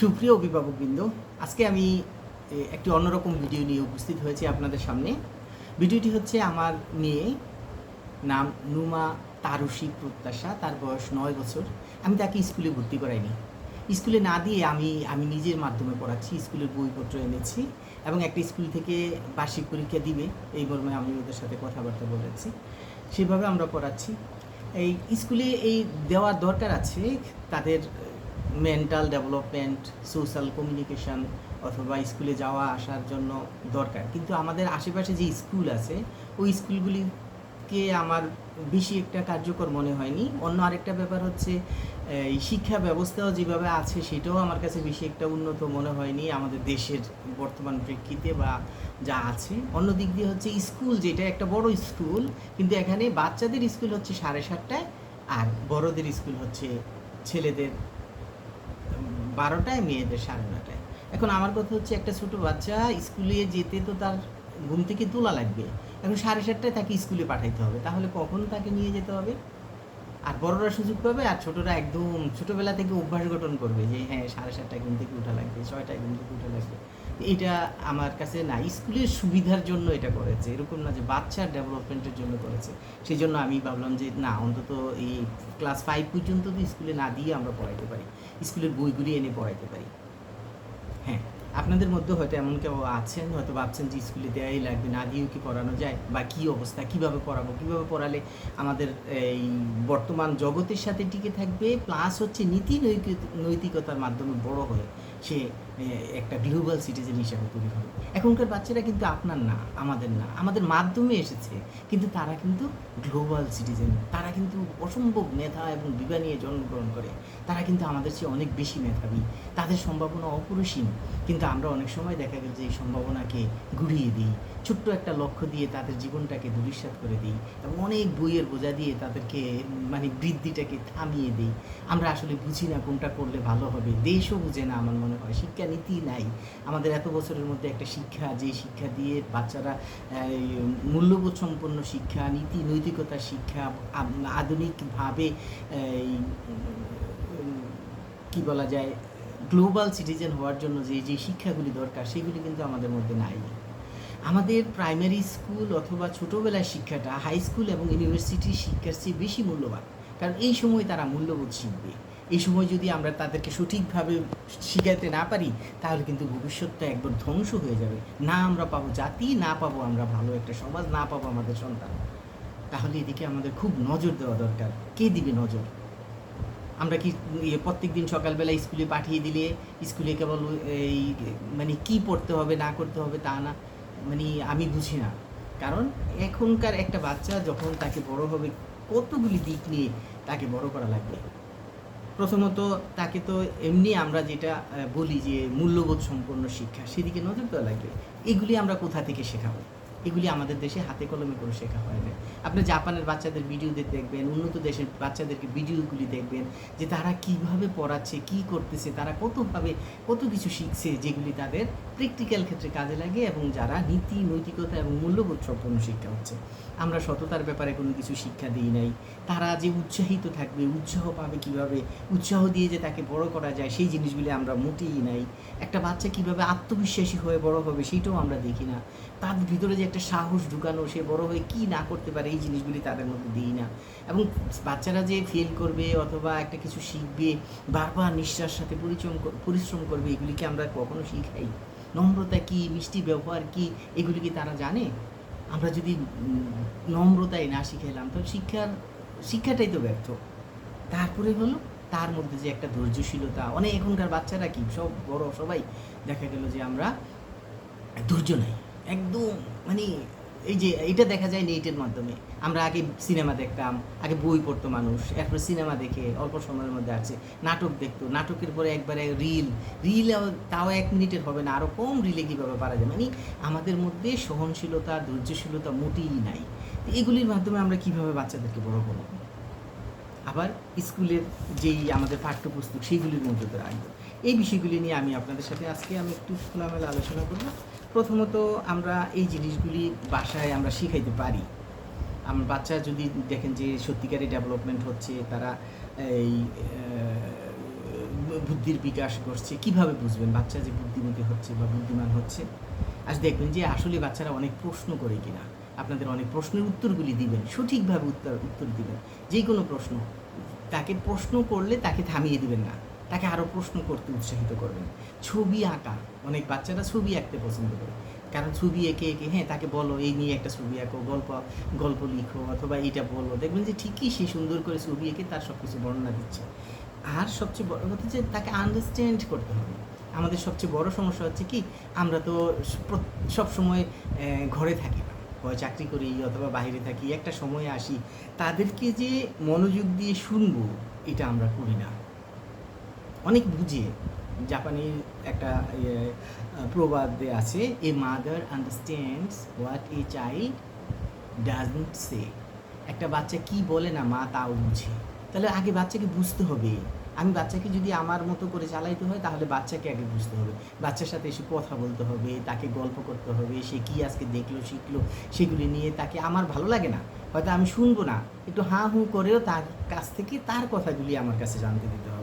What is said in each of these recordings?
সুপ্রিয় অভিভাবকবৃন্দ, আজকে আমি একটি অন্যরকম ভিডিও নিয়ে উপস্থিত হয়েছি আপনাদের সামনে। ভিডিওটি হচ্ছে আমার মেয়ে নাম নুমা তারুষি প্রত্যাশা, তার বয়স নয় বছর। আমি তাকে স্কুলে ভর্তি করাইনি। স্কুলে না দিয়ে আমি আমি নিজের মাধ্যমে পড়াচ্ছি, স্কুলের বইপত্র এনেছি এবং একটা স্কুল থেকে বার্ষিক পরীক্ষা দিবে, এই মর্মে আমি ওদের সাথে কথাবার্তা বলেছি। সেভাবে আমরা পড়াচ্ছি। এই স্কুলে এই দেওয়ার দরকার আছে তাদের মেন্টাল ডেভেলপমেন্ট সোশ্যাল কমিউনিকেশন অথবা স্কুলে যাওয়া, আসার জন্য দরকার। কিন্তু আমাদের আশেপাশে যে স্কুল আছে, ওই স্কুলগুলিকে আমার বেশি একটা কার্যকর মনে হয়নি। অন্য আরেকটা ব্যাপার হচ্ছে, এই শিক্ষা ব্যবস্থাও যেভাবে আছে, সেটাও আমার কাছে বেশি একটা উন্নত মনে হয়নি আমাদের দেশের বর্তমান প্রেক্ষিতে বা যা আছে। অন্য দিক দিয়ে হচ্ছে স্কুল যেটা, একটা বড় স্কুল কিন্তু এখানে বাচ্চাদের স্কুল হচ্ছে সাড়ে সাতটায় আর বড়দের স্কুল হচ্ছে ছেলেদের বারোটায় মেয়েদের সাড়ে নটায়। এখন আমার কথা হচ্ছে একটা ছোটো বাচ্চা স্কুলে যেতে তো তার ঘুম থেকে তোলা লাগবে। এখন সাড়ে সাতটায় তাকে স্কুলে পাঠাইতে হবে। তাহলে কখন তাকে নিয়ে যেতে হবে? আর বড়রা সুযোগ পাবে আর ছোটরা একদম ছোটোবেলা থেকে অভ্যাস গঠন করবে যে হ্যাঁ সাড়ে সাতটায় ঘুম থেকে উঠা লাগবে, ছয়টায় ঘুম থেকে উঠা লাগবে। এটা আমার কাছে না, স্কুলের সুবিধার জন্য এটা করেছে। এরকম না যে বাচ্চার ডেভেলপমেন্টের জন্য করেছে। সেই জন্য আমি ভাবলাম যে না, অন্তত এই ক্লাস ফাইভ পর্যন্ত তো স্কুলে না দিয়ে আমরা পড়াইতে পারি। স্কুলের বইগুলি এনে পড়াইতে পারি। হ্যাঁ আপনাদের মধ্যে হয়তো এমন কেউ আছেন, হয়তো ভাবছেন যে স্কুলে দেওয়াই লাগবে, না দিয়েও কি পড়ানো যায়? বা কী অবস্থা, কীভাবে পড়াবো, কীভাবে পড়ালে আমাদের এই বর্তমান জগতের সাথে টিকে থাকবে? প্লাস হচ্ছে নীতি নৈতিক- নৈতিকতার মাধ্যমে বড় হয়ে সে একটা গ্লোবাল সিটিজেন হিসাবে তৈরি হবে এখনকার বাচ্চারা কিন্তু আপনার না, আমাদের না। আমাদের মাধ্যমে এসেছে, কিন্তু তারা কিন্তু গ্লোবাল সিটিজেন তারা কিন্তু অসম্ভব মেধা এবং বিবা নিয়ে জন্মগ্রহণ করে। তারা কিন্তু আমাদের চেয়ে অনেক বেশি মেধাবী। তাদের সম্ভাবনা অপরিসীম। কিন্তু আমরা অনেক সময় দেখা গেল যে এই সম্ভাবনাকে গুড়িয়ে দিই। ছোট্ট একটা লক্ষ্য দিয়ে তাদের জীবনটাকে দুলিশ্বাত করে দিই এবং অনেক বইয়ের বোঝা দিয়ে তাদেরকে মানে বৃদ্ধিটাকে থামিয়ে দিই। আমরা আসলে বুঝি না কোনটা করলে ভালো হবে। দেশও বুঝে না আমার মনে হয়। শিক্ষা নীতি নাই। আমাদের এত বছরের মধ্যে একটা শিক্ষা যে শিক্ষা দিয়ে বাচ্চারা মূল্যবোধ সম্পন্ন শিক্ষা, নীতি, নৈতিকতার শিক্ষা আধুনিকভাবে কি বলা যায়, গ্লোবাল সিটিজেন হওয়ার জন্য যে যে শিক্ষাগুলি দরকার, সেগুলি কিন্তু আমাদের মধ্যে নাই। আমাদের প্রাইমারি স্কুল অথবা ছোটোবেলার শিক্ষাটা হাই স্কুল এবং ইউনিভার্সিটির শিক্ষার চেয়ে বেশি মূল্যবান। কারণ এই সময় তারা মূল্যবোধ শিখবে। এই সময় যদি আমরা তাদেরকে সঠিকভাবে শিখাতে না পারি, তাহলে কিন্তু ভবিষ্যৎটা একবার ধ্বংস হয়ে যাবে। না আমরা পাবো জাতি, না পাবো আমরা ভালো একটা সমাজ, না পাবো আমাদের সন্তান। তাহলে এদিকে আমাদের খুব নজর দেওয়া দরকার। কে দিবে নজর? আমরা কি ইয়ে প্রত্যেক দিন সকালবেলা স্কুলে পাঠিয়ে দিলে স্কুলে কেবল এই মানে কি পড়তে হবে, না করতে হবে তা না মানে আমি বুঝি না। কারণ এখনকার একটা বাচ্চা যখন তাকে বড় হবে, কতগুলি দিক নিয়ে তাকে বড় করা লাগবে? প্রথমত তাকে তো এমনি আমরা যেটা বলি যে মূল্যবোধ সম্পন্ন শিক্ষা, সেদিকে নজর দেওয়া লাগবে। এগুলি আমরা কোথা থেকে শেখাবো? এগুলি আমাদের দেশে হাতে কলমে করে শেখা হয় না আপনি জাপানের বাচ্চাদের ভিডিওতে দেখবেন, উন্নত দেশের বাচ্চাদেরকে ভিডিওগুলি দেখবেন যে তারা কীভাবে পড়াচ্ছে, কি করতেছে, তারা কতভাবে কত কিছু শিখছে যেগুলি তাদের প্র্যাকটিক্যাল ক্ষেত্রে কাজে লাগে এবং যারা নীতি, নৈতিকতা এবং মূল্যবোধ সম্পন্ন শিক্ষা হচ্ছে। আমরা সততার ব্যাপারে কোনো কিছু শিক্ষা দিই নাই। তারা যে উৎসাহিত থাকবে, উৎসাহ পাবে কীভাবে, উৎসাহ দিয়ে যে তাকে বড় করা যায়, সেই জিনিসগুলি আমরা মোটেই নাই। একটা বাচ্চা কীভাবে আত্মবিশ্বাসী হয়ে বড় হবে, সেইটাও আমরা দেখি না। তার ভিতরে যে একটা সাহস ঢুকানো, সে বড় হয়ে কি না করতে পারে, এই জিনিসগুলি তাদের মধ্যে দিই না। এবং বাচ্চারা যে ফেল করবে অথবা একটা কিছু শিখবে, বারবার নিঃশ্বাস সাথে পরিশ্রম পরিশ্রম করবে, এগুলিকে আমরা কখনো শিখাই। নম্রতা কি, মিষ্টি ব্যবহার কি, এগুলি কি তারা জানে? আমরা যদি নম্রতাই না শিখাইলাম তো শিক্ষার, শিক্ষাটাই তো ব্যর্থ। তারপরে হলো, তার মধ্যে যে একটা ধৈর্যশীলতা। অনেক এখনকার বাচ্চারা কি, সব বড় সবাই দেখা গেল যে আমরা ধৈর্য নাই। একদম মানে এই যে এটা দেখা যায় নেটের মাধ্যমে। আমরা আগে সিনেমা দেখতাম, আগে বই পড়তো মানুষ, এরপরে সিনেমা দেখে অল্প সময়ের মধ্যে আছে নাটক দেখতো, নাটকের পরে একবারে রিল রিল তাও এক মিনিটের হবে না আরও কম রিলে কীভাবে পারা যায়? মানে আমাদের মধ্যে সহনশীলতা, ধৈর্যশীলতা মোটেই নাই। এগুলির মাধ্যমে আমরা কীভাবে বাচ্চাদেরকে বড় করব? আবার স্কুলের যেই আমাদের পাঠ্যপুস্তক সেইগুলির মধ্যে রাখব। এই বিষয়গুলি নিয়ে আমি আপনাদের সাথে আজকে আমি একটু খোলামেলা আলোচনা করব প্রথমত আমরা এই জিনিসগুলি বাসায় আমরা শিখাইতে পারি। আমার বাচ্চা যদি দেখেন যে সত্যিকারই ডেভেলপমেন্ট হচ্ছে, তারা এই বুদ্ধির বিকাশ ঘটছে, কীভাবে বুঝবেন বাচ্চা যে বুদ্ধিমতী হচ্ছে বা বুদ্ধিমান হচ্ছে? আজ দেখবেন যে আসলে বাচ্চারা অনেক প্রশ্ন করে কিনা। আপনাদের অনেক প্রশ্নের উত্তরগুলি দিবেন, সঠিকভাবে উত্তর উত্তর দিবেন। যে কোনো প্রশ্ন, তাকে প্রশ্ন করলে তাকে থামিয়ে দিবেন না। তাকে আরও প্রশ্ন করতে উৎসাহিত করবেন। ছবি আঁকা, অনেক বাচ্চারা ছবি আঁকতে পছন্দ করে। কারণ ছবি এঁকে এঁকে হ্যাঁ তাকে বলো, এই নিয়ে একটা ছবি আঁকো, গল্প গল্প লিখো অথবা এইটা বলো। দেখবেন যে ঠিকই সে সুন্দর করে ছবি এঁকে তার সব কিছু বর্ণনা দিচ্ছে। আর সবচেয়ে বড় কথা যে তাকে আন্ডারস্ট্যান্ড করতে হবে। আমাদের সবচেয়ে বড় সমস্যা হচ্ছে কি, আমরা তো সব সময় ঘরে থাকি হয় চাকরি করি অথবা বাইরে থাকি, একটা সময় আসি। তাদেরকে যে মনোযোগ দিয়ে শুনব, এটা আমরা করি না। অনেক বুঝে জাপানি একটা ইয়ে, প্রবাদে আছে a mother understands what a child doesn't say একটা বাচ্চা কি বলে না মা তাও বুঝে। তাহলে আগে বাচ্চাকে বুঝতে হবে। আমি বাচ্চাকে যদি আমার মতো করে চালাইতে হয় তাহলে বাচ্চাকে আগে বুঝতে হবে। বাচ্চার সাথে এসে কথা বলতে হবে তাকে গল্প করতে হবে সে কি আজকে দেখল শিখলো সেগুলি নিয়ে তাকে আমার ভালো লাগে না। হয়তো আমি শুনব না। একটু হাঁ হুঁ করেও তার কাছ থেকে তার কথাগুলি আমার কাছে জানতে দিতে হবে।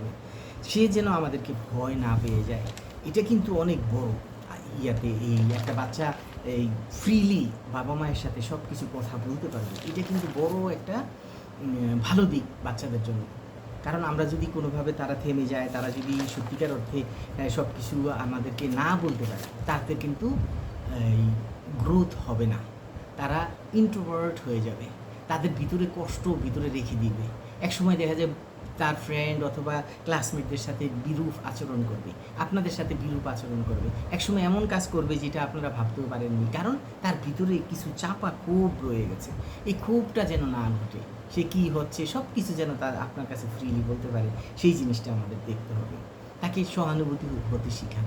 সে যেন আমাদেরকে ভয় না পেয়ে যায়। এটা কিন্তু অনেক বড়। ইয়াতে এই একটা বাচ্চা, এই ফ্রিলি বাবা মায়ের সাথে সব কিছু কথা বলতে পারবে। এটা কিন্তু বড় একটা ভালো দিক বাচ্চাদের জন্য। কারণ আমরা যদি কোনোভাবে তারা থেমে যায়, তারা যদি সত্যিকার অর্থে সব কিছু আমাদেরকে না বলতে পারে তাতে কিন্তু, এই গ্রোথ হবে না। তারা ইন্ট্রোভার্ট হয়ে যাবে। তাদের ভিতরে কষ্ট ভিতরে রেখে দিবে। একসময় দেখা যায় তার ফ্রেন্ড অথবা ক্লাসমেটদের সাথে বিরূপ আচরণ করবে, আপনাদের সাথে বিরূপ আচরণ করবে, একসময় এমন কাজ করবে যেটা আপনারা ভাবতেও পারেননি। কারণ তার ভিতরে কিছু চাপা ক্ষোভ রয়ে গেছে। এই ক্ষোভটা যেন না ঘটে, সে কি হচ্ছে সব কিছু যেন তার আপনার কাছে ফ্রিলি বলতে পারে, সেই জিনিসটা আমাদের দেখতে হবে। তাকে সহানুভূতি হতে শেখান।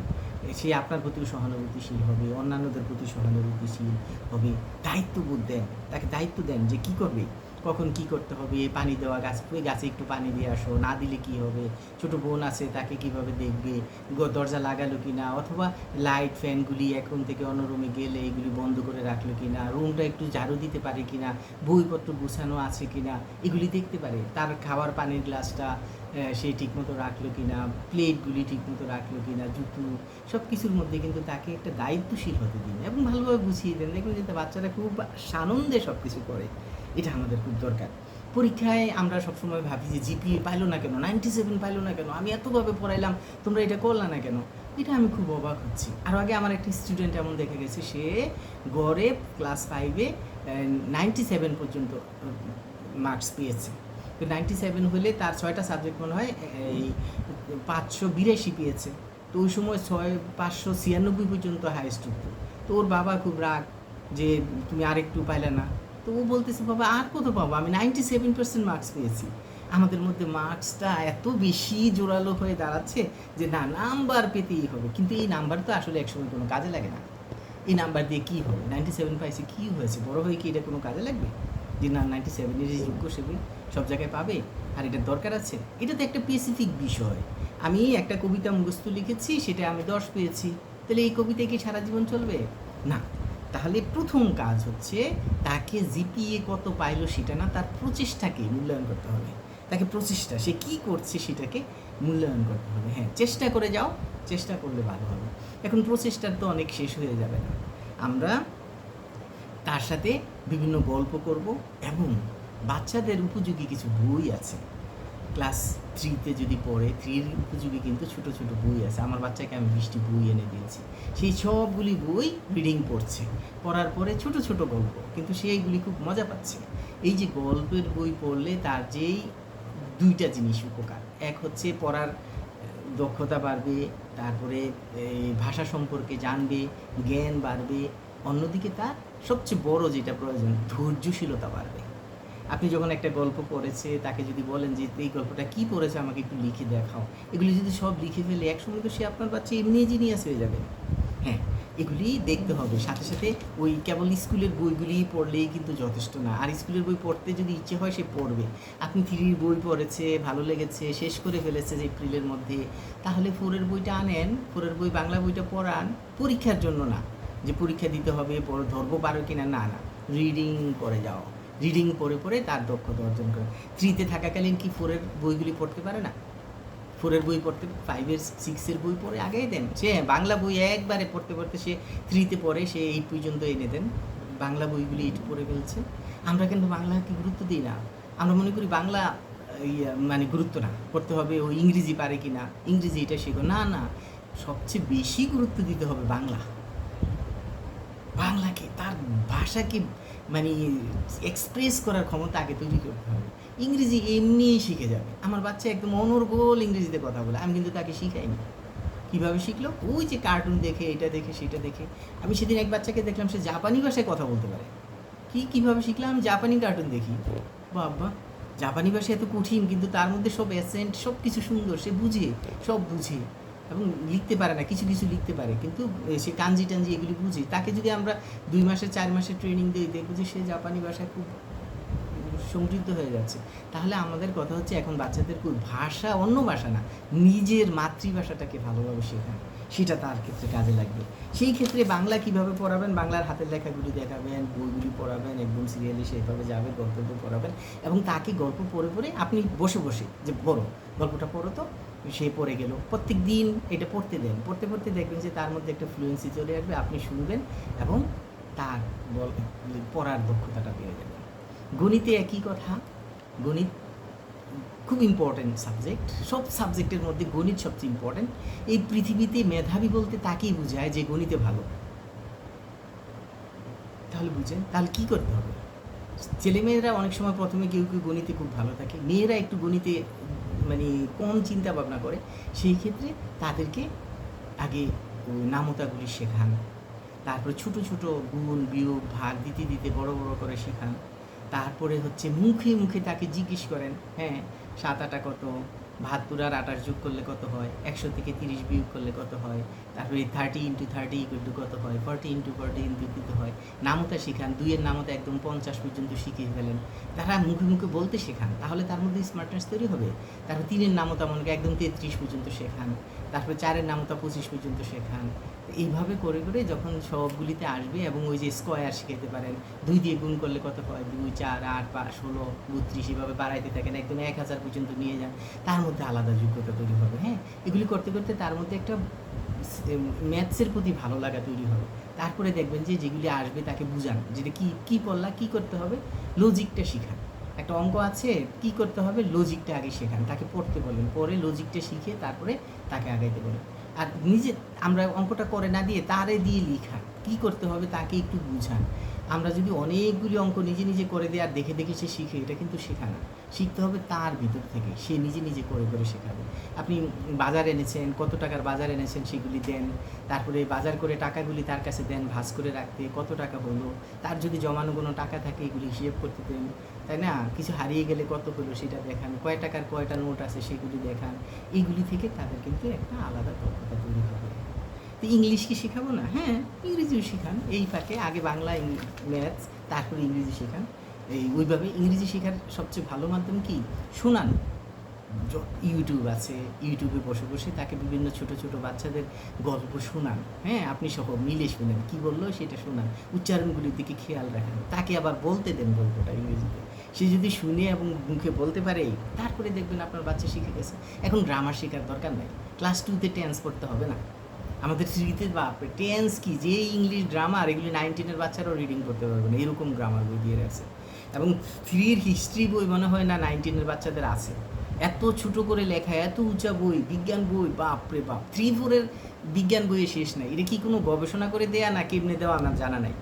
সে আপনার প্রতিও সহানুভূতিশীল হবে, অন্যান্যদের প্রতি সহানুভূতিশীল হবে, দায়িত্ববোধ দেন, তাকে দায়িত্ব দেন যে কি করবে কখন কি করতে হবে? পানি দেওয়া গাছ গাছে একটু পানি দিয়ে আসো, না দিলে কি হবে? ছোট বোন আছে, তাকে কীভাবে দেখবে? দরজা লাগালো কি না অথবা লাইট ফ্যানগুলি এখন থেকে অন্য রুমে গেলে এগুলি বন্ধ করে রাখল কি না রুমটা একটু ঝাড়ু দিতে পারে কি না বইপত্র গুছানো আছে কি না এগুলি দেখতে পারে। তার খাবার পানির গ্লাসটা সে ঠিকমতো রাখল কি না প্লেটগুলি ঠিকমতো রাখল কি না জুতো সব কিছুর মধ্যে কিন্তু তাকে একটা দায়িত্বশীল হতে দিন এবং ভালোভাবে বুঝিয়ে দেন। দেখবেন যে বাচ্চারা খুব সানন্দে সব কিছু করে। এটা আমাদের খুব দরকার। পরীক্ষায় আমরা সবসময় ভাবি যে জিপিএ পাইলো না কেন, নাইনটি সেভেন পাইলো না কেন, আমি এতভাবে পড়াইলাম, তোমরা এটা করলা না কেন? এটা আমি খুব অবাক হচ্ছি। আর আগে আমার একটি স্টুডেন্ট এমন দেখে গেছে, সে গড়ে ক্লাস ফাইভে নাইনটি সেভেন পর্যন্ত মার্কস পেয়েছে। তো নাইনটি সেভেন হলে তার ছয়টা সাবজেক্ট মনে হয় এই পাঁচশো বিরাশি পেয়েছে। তো ওই সময় ছয়, পাঁচশো ছিয়ানব্বই পর্যন্ত হাইস্ট উঠতো। তো ওর বাবা খুব রাগ যে তুমি আরেকটু পাইলে না। তো ও বলতেছে, বাবা, আর কত পাবো? আমি নাইনটি সেভেন পার্সেন্ট মার্কস পেয়েছি। আমাদের মধ্যে মার্কসটা এত বেশি জোরালো হয়ে দাঁড়াচ্ছে যে, না, নাম্বার পেতেই হবে। কিন্তু এই নাম্বার তো আসলে একসময় কোনো কাজে লাগে না। এই নাম্বার দিয়ে কী হবে? নাইনটি সেভেন পাইছে কী হয়েছে? বড় হয়ে কি এটা কোনো কাজে লাগবে? যে, না নাইনটি সেভেনের যোগ্য সেবে সব জায়গায় পাবে আর এটার দরকার আছে? এটা তো একটা স্পেসিফিক বিষয়। আমি একটা কবিতা মুখস্থ লিখেছি, সেটা আমি দশ পেয়েছি। তাহলে এই কবিতায় কি সারা জীবন চলবে? না। তাহলে প্রথম কাজ হচ্ছে তাকে জিপিএ কত পাইলো সেটা না, তার প্রচেষ্টাকে মূল্যায়ন করতে হবে। তাকে প্রচেষ্টা, সে কি করছে সেটাকে মূল্যায়ন করতে হবে। হ্যাঁ চেষ্টা করে যাও, চেষ্টা করলে ভালো হবে। এখন প্রচেষ্টার তো অনেক শেষ হয়ে যাবে না। আমরা তার সাথে বিভিন্ন গল্প করব এবং বাচ্চাদের উপযোগী কিছু বই আছে। ক্লাস থ্রিতে যদি পড়ে থ্রির উপযোগী কিন্তু ছোট ছোট বই আছে। আমার বাচ্চাকে আমি বৃষ্টি বই এনে দিয়েছি। সেই সবগুলি বই রিডিং পড়ছে। পড়ার পরে ছোট ছোট গল্প, কিন্তু সেইগুলি খুব মজা পাচ্ছে। এই যে গল্পের বই পড়লে তার যেই দুইটা জিনিস উপকার। এক হচ্ছে পড়ার দক্ষতা বাড়বে, তারপরে ভাষা সম্পর্কে জানবে, জ্ঞান বাড়বে। অন্যদিকে তার সবচেয়ে বড় যেটা প্রয়োজন, ধৈর্যশীলতা বাড়বে। আপনি যখন একটা গল্প পড়েছে, তাকে যদি বলেন যে, এই গল্পটা কি পড়েছে, আমাকে একটু লিখে দেখাও। এগুলি যদি সব লিখে ফেলে একসময় তো সে আপনার বাচ্চা এমনি জিনিয়াস হয়ে যাবে। হ্যাঁ এগুলি দেখতে হবে। সাথে সাথে ওই কেবল স্কুলের বইগুলি পড়লেই কিন্তু যথেষ্ট না। আর স্কুলের বই পড়তে যদি ইচ্ছে হয়, সে পড়বে। আপনি থ্রির বই পড়েছে, ভালো লেগেছে, শেষ করে ফেলেছে যে এপ্রিলের মধ্যে। তাহলে ফোরের বইটা আনেন। ফোরের বই বাংলা বইটা পড়ান। পরীক্ষার জন্য না। যে পরীক্ষা দিতে হবে ধরবো পারো কিনা, না না। রিডিং করে যাও রিডিং পড়ে পড়ে তার দক্ষতা অর্জন করে। থ্রিতে থাকাকালীন কি ফোরের বইগুলি পড়তে পারে না? ফোরের বই পড়তে ফাইভের সিক্সের বই পড়ে আগেই দেন। সে বাংলা বই একবারে পড়তে পড়তে সে থ্রিতে পড়ে, সে এইট পর্যন্ত এনে দেন। বাংলা বইগুলি এইট পড়ে ফেলছে। আমরা কিন্তু বাংলাকে গুরুত্ব দিই না? আমরা মনে করি বাংলা মানে গুরুত্ব না। পড়তে হবে ও ইংরেজি পারে কি না ইংরেজি এটা শেখো। না না, সবচেয়ে বেশি গুরুত্ব দিতে হবে বাংলা। বাংলাকে, তার ভাষাকে মানে এক্সপ্রেস করার ক্ষমতা আগে তৈরি করতে হবে। ইংরেজি এমনিই শিখে যাবে। আমার বাচ্চা একদম অনর্গল ইংরেজিতে কথা বলে। আমি কিন্তু তাকে শিখাইনি। কীভাবে শিখলো? ওই যে কার্টুন দেখে, এটা দেখে, সেটা দেখে। আমি সেদিন এক বাচ্চাকে দেখলাম, সে জাপানি ভাষায় কথা বলতে পারে। কি, কীভাবে শিখলাম? জাপানি কার্টুন দেখি। বাবা, জাপানি ভাষা এত কঠিন, কিন্তু তার মধ্যে সব অ্যাসেন্ট সব কিছু সুন্দর, সে বুঝে, সব বুঝে। এবং লিখতে পারে না, কিছু কিছু লিখতে পারে। কিন্তু সে কাঞ্জি টাঞ্জি এগুলি বুঝি, তাকে যদি আমরা দুই মাসের চার মাসের ট্রেনিং দিই, দেখব যে সে জাপানি ভাষায় খুব সমৃদ্ধ হয়ে যাচ্ছে। তাহলে আমাদের কথা হচ্ছে এখন বাচ্চাদের ভাষা অন্য ভাষা না, নিজের মাতৃভাষাটাকে ভালোভাবে শেখান। সেটা তার ক্ষেত্রে কাজে লাগবে। সেই ক্ষেত্রে বাংলা কীভাবে পড়াবেন? বাংলার হাতের লেখাগুলি দেখাবেন, বইগুলি পড়াবেন, একদম সিরিয়ালি সেভাবে যাবে গল্প বই পড়াবেন এবং তাকে গল্প পড়ে পড়ে আপনি বসে বসে, যে পড়ো, গল্পটা পড়ো তো সে পড়ে গেল। প্রত্যেক দিন এটা পড়তে দেন। পড়তে পড়তে দেখবেন যে তার মধ্যে একটা ফ্লুয়েন্সি চলে আসবে, আপনি শুনবেন এবং তার বল, পড়ার দক্ষতাটা বেড়ে যাবে। গণিতে একই কথা। গণিত খুব ইম্পর্ট্যান্ট সাবজেক্ট সব সাবজেক্টের মধ্যে গণিত সবচেয়ে ইম্পর্ট্যান্ট এই পৃথিবীতে মেধাবী বলতে তাকেই বোঝায় যে গণিতে ভালো। তাহলে বুঝেন, তাহলে কী করতে হবে? ছেলেমেয়েরা অনেক সময় প্রথমে কেউ কেউ গণিতে খুব ভালো থাকে। মেয়েরা একটু গণিতে মানে কম চিন্তা ভাবনা করে, সেই ক্ষেত্রে তাদেরকে আগে নামতাগুলি শেখান। তারপরে ছোট ছোট গুণ, বিয়োগ, ভাগ দিতে দিতে বড় বড় করে শেখান। তারপরে হচ্ছে মুখে মুখে তাকে জিজ্ঞেস করেন হ্যাঁ সাত আটা কত? ভাত পুরার আঠাশ যোগ করলে কত হয়? একশো থেকে তিরিশ বিয়োগ করলে কত হয়? তারপরে থার্টি ইন্টু থার্টি ইকুয়াল কত হয়? ফর্টি ইন্টু ফর্টি ইন্টু কত হয়। নামতা শেখান, দুইয়ের নামতা একদম পঞ্চাশ পর্যন্ত শিখিয়ে ফেলেন। তারা মুখে মুখে বলতে শেখান, তাহলে তার মধ্যে স্মার্টনেস তৈরি হবে। তারপর তিনের নামতা মনে একদম তেত্রিশ পর্যন্ত শেখান। তারপরে চারের নামতা পঁচিশ পর্যন্ত শেখান। এইভাবে করে করে যখন সবগুলিতে আসবে এবং ওই যে স্কোয়ার শিখাতে পারেন, দুই দিয়ে গুণ করলে কত হয়? দুই, চার, আট, পাঁচ, ষোলো, বত্রিশ এভাবে বাড়াইতে থাকেন, একদম এক হাজার পর্যন্ত নিয়ে যান। তার মধ্যে আলাদা যোগ্যতা তৈরি হবে হ্যাঁ? এগুলি করতে করতে তার মধ্যে একটা ম্যাথসের প্রতি ভালো লাগা তৈরি হবে। তারপরে দেখবেন যে যেগুলি আসবে তাকে বুঝান যেটা কি কি পড়লা, কি করতে হবে? লজিকটা শেখান। একটা অঙ্ক আছে, কি করতে হবে? লজিকটা আগে শেখান। তাকে পড়তে বলেন। পরে লজিকটা শিখে তারপরে তাকে আগাইতে বলেন। আর নিজে, আমরা অঙ্কটা করে না দিয়ে তারে দিয়ে লেখা কি করতে হবে তাকে একটু বুঝান। আমরা যদি অনেকগুলি অঙ্ক নিজে নিজে করে দেয় আর দেখে দেখে সে শিখে, এটা কিন্তু শেখা না। শিখতে হবে তার ভিতর থেকে। সে নিজে নিজে করে করে শেখাবে। আপনি বাজার এনেছেন, কত টাকার বাজার এনেছেন সেগুলি দেন। তারপরে বাজার করে টাকাগুলি তার কাছে দেন ভাস করে রাখতে, কত টাকা হলো? তার যদি জমানো কোনো টাকা থাকে, এগুলি হিসেব করতে দেন। তাই না? কিছু হারিয়ে গেলে কত হলো সেটা দেখান। কয় টাকার কয়টা নোট আছে সেগুলি দেখান। এইগুলি থেকে তাদের কিন্তু একটা আলাদা দক্ষতা তৈরি হবে। তো ইংলিশ কি শেখাবো না? হ্যাঁ ইংরেজিও শেখান। এই ফাঁকে আগে বাংলা ম্যাথস, তারপরে ইংরেজি শেখান। এই ওইভাবে ইংরেজি শেখার সবচেয়ে ভালো মাধ্যম কি? শোনান। ইউটিউব আছে। ইউটিউবে বসে বসে তাকে বিভিন্ন ছোট ছোট বাচ্চাদের গল্প শোনান। হ্যাঁ আপনি সহ মিলে শুনেন। কি বলল সেটা শোনান। উচ্চারণগুলির দিকে খেয়াল রাখেন। তাকে আবার বলতে দেন গল্পটা ইংরেজিতে। সে যদি শুনে এবং মুখে বলতে পারে, তারপরে দেখবেন আপনার বাচ্চা শিখে গেছে। এখন গ্রামার শেখার দরকার নাই। ক্লাস টুতে টেন্স পড়তে হবে না। আমাদের থ্রিতে বাপরে টেন্স কি? যে ইংলিশ গ্রামার এগুলি নাইনটিনের বাচ্চারাও রিডিং করতে পারবে না। এরকম গ্রামার বই দিয়ে রাখছে। এবং থ্রির হিস্ট্রি বই মনে হয় না নাইনটিনের বাচ্চাদের আছে। এত ছোট করে লেখা, এত উঁচা বই, বিজ্ঞান বই, বাপরে বাপ। থ্রি ফোরের বিজ্ঞান বইয়ে শেষ নাই। এটা কি কোনো গবেষণা করে দেয়া না কেমনে দেওয়া আমার জানা নাই?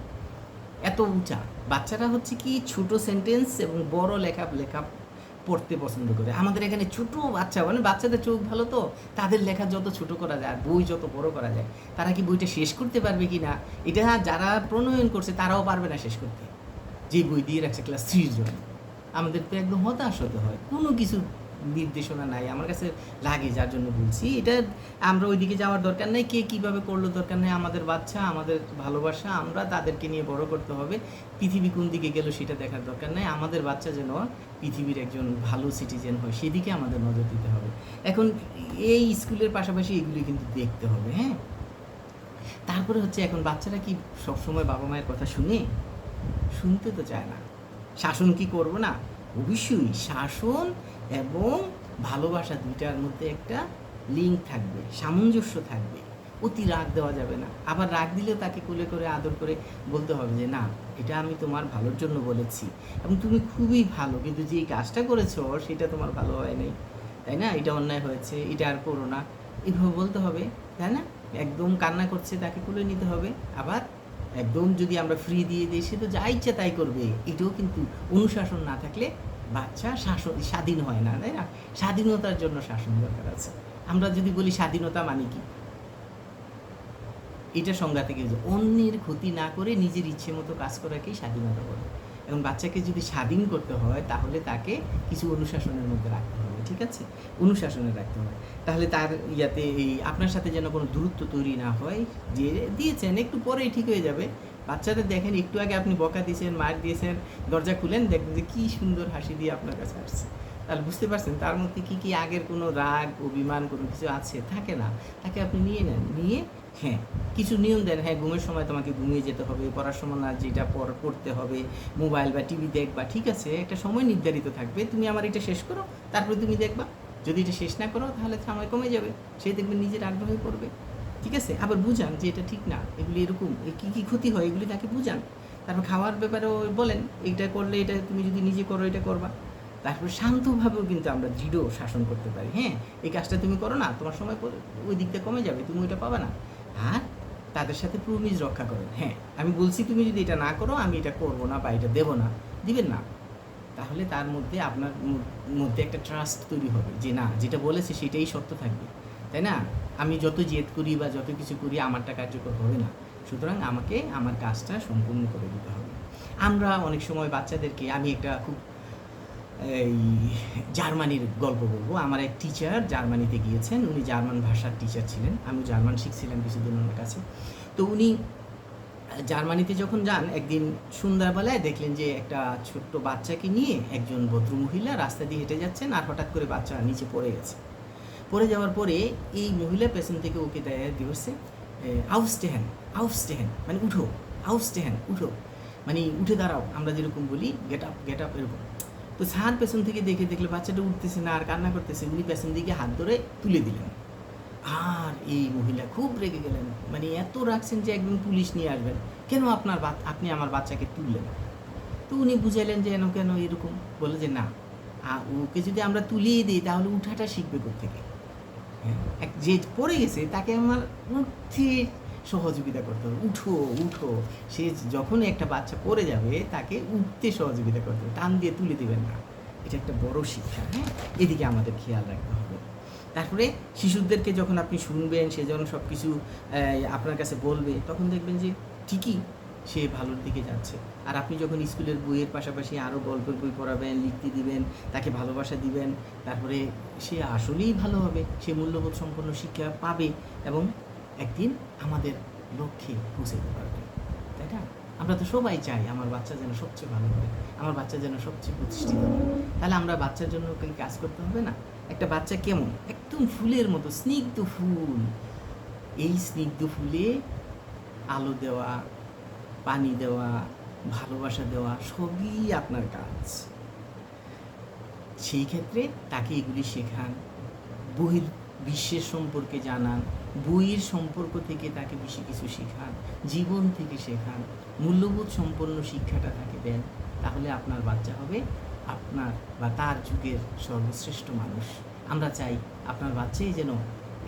এত উঁচা। বাচ্চারা হচ্ছে কি ছোট সেন্টেন্স এবং বড় লেখা লেখা পড়তে পছন্দ করে। আমাদের এখানে ছোট বাচ্চা মানে বাচ্চাদের চোখ ভালো তো? তাদের লেখা যত ছোট করা যায়, বই যত বড় করা যায়, তারা কি বইটা শেষ করতে পারবে কি না এটা যারা প্রণয়ন করছে, তারাও পারবে না শেষ করতে। যে বই দিয়ে রাখছে ক্লাস থ্রির জন্য। আমাদের তো একদম হতাশ হতে হয়। কোনো কিছু নির্দেশনা নাই, আমার কাছে লাগে যার জন্য বলছি। এটা আমরা ওইদিকে যাওয়ার দরকার নেই, কে কীভাবে করল দরকার নেই, আমাদের বাচ্চা, আমাদের ভালোবাসা, আমরা তাদেরকে নিয়ে বড় করতে হবে। পৃথিবী কোন দিকে গেল সেটা দেখার দরকার নেই, আমাদের বাচ্চা যেন পৃথিবীর একজন ভালো সিটিজেন হয়, সেদিকে আমাদের নজর দিতে হবে। এখন এই স্কুলের পাশাপাশি এগুলি কিন্তু দেখতে হবে হ্যাঁ? তারপরে হচ্ছে এখন বাচ্চারা কি সবসময় বাবা মায়ের কথা শুনে? শুনতে তো চায় না। শাসন কি করব না? অবশ্যই শাসন এবং ভালোবাসা দুইটার মধ্যে একটা লিঙ্ক থাকবে, সামঞ্জস্য থাকবে। অতি রাগ দেওয়া যাবে না। আবার রাগ দিলেও তাকে কোলে করে আদর করে বলতে হবে যে, না, এটা আমি তোমার ভালোর জন্য বলেছি এবং তুমি খুবই ভালো, কিন্তু যে কাজটা করেছ, সেটা তোমার ভালো হয় নাই। তাই না? এটা অন্যায় হয়েছে, এটা আর করো না। এভাবে বলতে হবে, তাই না? একদম কান্না করছে, তাকে কোলে নিতে হবে। আবার একদম যদি আমরা ফ্রি দিয়ে দিই, সে তো যা ইচ্ছা তাই করবে। এটাও কিন্তু অনুশাসন না থাকলে বাচ্চা শাসন স্বাধীন হয় না, তাই না? স্বাধীনতার জন্য শাসন দরকার আছে। আমরা যদি বলি স্বাধীনতা মানে কি? এটা সংজ্ঞা থেকে অন্যের ক্ষতি না করে নিজের ইচ্ছে মতো কাজ করাকেই স্বাধীনতা বলে। এবং বাচ্চাকে যদি স্বাধীন করতে হয়, তাহলে তাকে কিছু অনুশাসনের মধ্যে রাখতে হবে, ঠিক আছে? অনুশাসনে রাখতে হবে। তাহলে তার ইয়াতে এই আপনার সাথে যেন কোনো দূরত্ব তৈরি না হয়, যে দিয়েছেন, একটু পরেই ঠিক হয়ে যাবে। বাচ্চাদের দেখেন, একটু আগে আপনি বকা দিয়েছেন, মার দিয়েছেন, দরজা খুলেন, দেখবেন যে কী সুন্দর হাসি দিয়ে আপনার কাছে আসছে। তাহলে বুঝতে পারছেন, তার মধ্যে কী কী আগের কোনো রাগ, অভিমান, কোনো কিছু আছে? থাকে না। তাকে আপনি নিয়ে নেন। নিয়ে হ্যাঁ কিছু নিয়ম দেন। হ্যাঁ ঘুমের সময় তোমাকে ঘুমিয়ে যেতে হবে, পড়ার সময় না, যেটা পর পড়তে হবে, মোবাইল বা টিভি দেখবা, ঠিক আছে? একটা সময় নির্ধারিত থাকবে। তুমি আমার এটা শেষ করো, তারপরে তুমি দেখবা। যদি এটা শেষ না করো, তাহলে সময় কমে যাবে। সে দেখবে নিজের আগ্রহে পড়বে। ঠিক আছে? আবার বুঝান যে এটা ঠিক না, এগুলি এরকম কী কী ক্ষতি হয়, এগুলি তাকে বুঝান। তারপর খাওয়ার ব্যাপারেও বলেন এটা করলে এটা তুমি যদি নিজে করো, এটা করবা। তারপর শান্তভাবেও কিন্তু আমরা দৃঢ় শাসন করতে পারি হ্যাঁ? এই কাজটা তুমি করো না, তোমার সময় ওই দিকটা কমে যাবে, তুমি ওইটা পাবা না। আর তাদের সাথে প্রমিজ রক্ষা করেন হ্যাঁ? আমি বলছি তুমি যদি এটা না করো, আমি এটা করব না বা এটা দেবো না, দিবেন না। তাহলে তার মধ্যে আপনার মধ্যে একটা ট্রাস্ট তৈরি হবে যে না, যেটা বলেছে সেটাই সত্য থাকবে, তাই না? আমি যত জেদ করি বা যত কিছু করি আমারটা কার্যকর হবে না। সুতরাং আমাকে আমার কাজটা সম্পূর্ণ করে দিতে হবে। আমরা অনেক সময় বাচ্চাদেরকে, আমি একটা খুব, এই, জার্মানির গল্প বলব। আমার এক টিচার জার্মানিতে গিয়েছেন। উনি জার্মান ভাষার টিচার ছিলেন। আমি জার্মান শিখছিলাম কিছুদিন ওনার কাছে। তো উনি জার্মানিতে যখন যান, একদিন সন্ধ্যাবেলায় দেখলেন যে একটা ছোট্ট বাচ্চাকে নিয়ে একজন ভদ্রমহিলা রাস্তা দিয়ে হেঁটে যাচ্ছেন আর হঠাৎ করে বাচ্চা নিচে পড়ে গেছে। পড়ে যাওয়ার পরে এই মহিলা পেছন থেকে ওকে দেয় দিবসে আউস্টেহেন আউস্টেহেন মানে উঠো আউস্টেহেন উঠো মানে উঠে দাঁড়াও, আমরা যেরকম বলি গেট আপ গেট আপ এরকম। তো স্যার পেছন থেকে দেখে দেখলে, বাচ্চাটা উঠতেছে না, আর কান্না করতেছে, উনি পেছন দিকে হাত ধরে তুলে দিলেন। আর এই মহিলা খুব রেগে গেলেন মানে এত রাখছেন যে একদম পুলিশ নিয়ে আসবেন। কেন আপনার আপনি আমার বাচ্চাকে তুললেন? তো উনি বুঝাইলেন যে এন কেন এরকম? বলে যে, না ওকে যদি আমরা তুলিয়ে দিই, তাহলে উঠাটা শিখবে থেকে যে পড়ে গেছে, তাকে আমার উঠতে সহযোগিতা করতে হবে। উঠো উঠো। সে যখন একটা বাচ্চা পড়ে যাবে, তাকে উঠতে সহযোগিতা করতে হবে। টান দিয়ে তুলে দেবেন না। এটা একটা বড় শিক্ষা হ্যাঁ? এদিকে আমাদের খেয়াল রাখতে হবে। তারপরে শিশুদেরকে যখন আপনি শুনবেন, সে যখন সব কিছু আপনার কাছে বলবে, তখন দেখবেন যে ঠিকই সে ভালোর দিকে যাচ্ছে। আর আপনি যখন স্কুলের বইয়ের পাশাপাশি আরও গল্পের বই পড়াবেন, লিখতে দিবেন, তাকে ভালোবাসা দিবেন, তারপরে সে আসলেই ভালো হবে, সে মূল্যবোধ সম্পন্ন শিক্ষা পাবে এবং একদিন আমাদের লক্ষ্যে পৌঁছাতে পারবে। তাই না? আমরা তো সবাই চাই আমার বাচ্চা যেন সবচেয়ে ভালো হয়, আমার বাচ্চা যেন সবচেয়ে প্রতিষ্ঠিত হয়। তাহলে আমরা বাচ্চার জন্য কাজ করতে হবে না? একটা বাচ্চা কেমন? একদম ফুলের মতো, স্নিগ্ধ ফুল। এই স্নিগ্ধ ফুলে আলো দেওয়া পানি দেওয়া, ভালোবাসা দেওয়া, সবই আপনার কাজ। সেই ক্ষেত্রে তাকে এগুলি শেখান বহির বিশ্বের সম্পর্কে জানান, বইয়ের সম্পর্ক থেকে তাকে বেশি কিছু শেখান, জীবন থেকে শেখান, মূল্যবোধ সম্পন্ন শিক্ষাটা তাকে দেন, তাহলে আপনার বাচ্চা হবে আপনার বা তার যুগের সর্বশ্রেষ্ঠ মানুষ। আমরা চাই আপনার বাচ্চাই যেন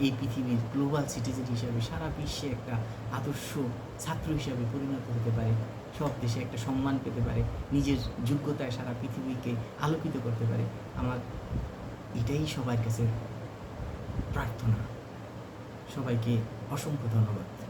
এই পৃথিবীর গ্লোবাল সিটিজেন হিসাবে সারা বিশ্বে একটা আদর্শ ছাত্র হিসাবে পরিণত হতে পারে। সব দেশে একটা সম্মান পেতে পারে। নিজের যোগ্যতায় সারা পৃথিবীকে আলোকিত করতে পারে। আমার এটাই সবার কাছে প্রার্থনা। সবাইকে অসংখ্য ধন্যবাদ।